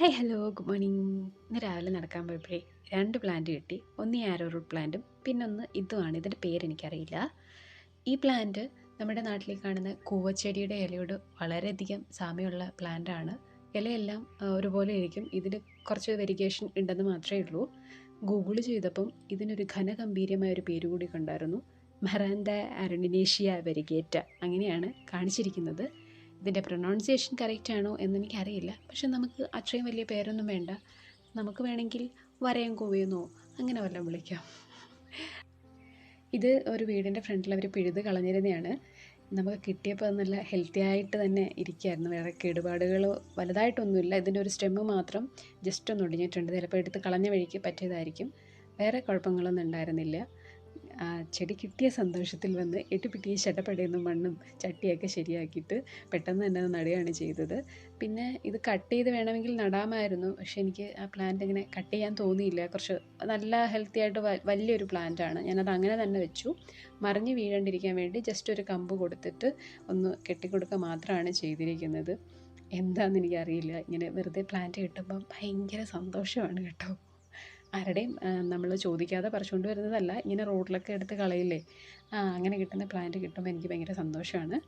Hi hello good morning ഇന്ന് രാവിലെ നടക്കാൻ പോയപ്പോഴേ രണ്ട് പ്ലാന്റ് കിട്ടി. ഒന്ന് ആരോ റൂട്ട് പ്ലാന്റും പിന്നെ ഒന്ന് ഇതുമാണ്. ഇതിന്റെ പേരെനിക്കറിയില്ല ഈ പ്ലാന്റ് നമ്മുടെ നാട്ടിൽ കാണുന്ന കൂവച്ചെടിയുടെ ഇലയോട് വളരെയധികം സാമ്യമുള്ള പ്ലാന്റാണ് ഇലയെല്ലാം ഒരുപോലെ ഇരിക്കും. ഇതിന് കുറച്ച് വെരിഗേഷൻ ഉണ്ടെന്ന് മാത്രമേ ഉള്ളൂ. ഗൂഗിൾ ചെയ്തപ്പം ഇതിനൊരു ഘനഗംഭീര്യമായ ഒരു പേര് കൂടി കണ്ടായിരുന്നു. മെറാൻഡ അരുണിനേഷ്യ വെരിഗേറ്റ അങ്ങനെയാണ് കാണിച്ചിരിക്കുന്നത്. ഇതിന്റെ പ്രൊനൗൺസിയേഷൻ കറക്റ്റ് ആണോ എന്ന് എനിക്കറിയില്ല പക്ഷെ നമുക്ക് അത്രയും വലിയ പേരൊന്നും വേണ്ട. നമുക്ക് വേണമെങ്കിൽ വരയം കോവയെന്നോ അങ്ങനെ വല്ലതും വിളിക്കാം. ഇത് ഒരു വീടിന്റെ ഫ്രണ്ടിൽ അവർ പിഴുത് കളഞ്ഞിരുന്നതാണ് നമുക്ക് കിട്ടിയപ്പോൾ നല്ല ഹെൽത്തി ആയിട്ട് തന്നെ ഇരിക്കുകയായിരുന്നു. വേറെ കേടുപാടുകൾ വലുതായിട്ടൊന്നുമില്ല. ഇതിന്റെ ഒരു സ്റ്റെമ്മ് മാത്രം ജസ്റ്റ് ഒന്ന് ഒടിഞ്ഞിട്ടുണ്ട്. ചിലപ്പോൾ എടുത്ത് കളഞ്ഞ വഴിക്ക് പറ്റിയതായിരിക്കും. വേറെ കുഴപ്പങ്ങളൊന്നും ഉണ്ടായിരുന്നില്ല. ചെടി കിട്ടിയ സന്തോഷത്തിൽ വന്ന് എട്ടുപിട്ടിയെ ചട്ടപ്പടയെന്ന് മണ്ണും ചട്ടിയൊക്കെ ശരിയാക്കിയിട്ട് പെട്ടെന്ന് തന്നെ നടുകയാണ് ചെയ്തത്. പിന്നെ ഇത് കട്ട് ചെയ്ത് വേണമെങ്കിൽ നടാമായിരുന്നു. പക്ഷെ എനിക്ക് ആ പ്ലാന്റ് ഇങ്ങനെ കട്ട് ചെയ്യാൻ തോന്നിയില്ല. കുറച്ച് നല്ല ഹെൽത്തി ആയിട്ട് വലിയൊരു പ്ലാന്റ് ആണ്. ഞാനത് അങ്ങനെ തന്നെ വെച്ചു. മറിഞ്ഞ് വീഴാണ്ടിരിക്കാൻ വേണ്ടി ജസ്റ്റ് ഒരു കമ്പ് കൊടുത്തിട്ട് ഒന്ന് കെട്ടിക്കൊടുക്കുക മാത്രമാണ് ചെയ്തിരിക്കുന്നത്. എന്താണെന്ന് എനിക്കറിയില്ല. ഇങ്ങനെ വെറുതെ പ്ലാന്റ് കിട്ടുമ്പം ഭയങ്കര സന്തോഷമാണ് കേട്ടോ. ആരുടെയും നമ്മൾ ചോദിക്കാതെ പറിച്ചുകൊണ്ട് വരുന്നതല്ല. ഇങ്ങനെ റോഡിലൊക്കെ എടുത്ത് കളയില്ലേ? അങ്ങനെ കിട്ടുന്ന പ്ലാന്റ് കിട്ടുമ്പോൾ എനിക്ക് ഭയങ്കര സന്തോഷമാണ്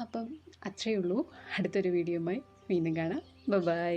അപ്പം അത്രയേ ഉള്ളൂ അടുത്തൊരു വീഡിയോയുമായി വീണ്ടും കാണാം. ബൈ.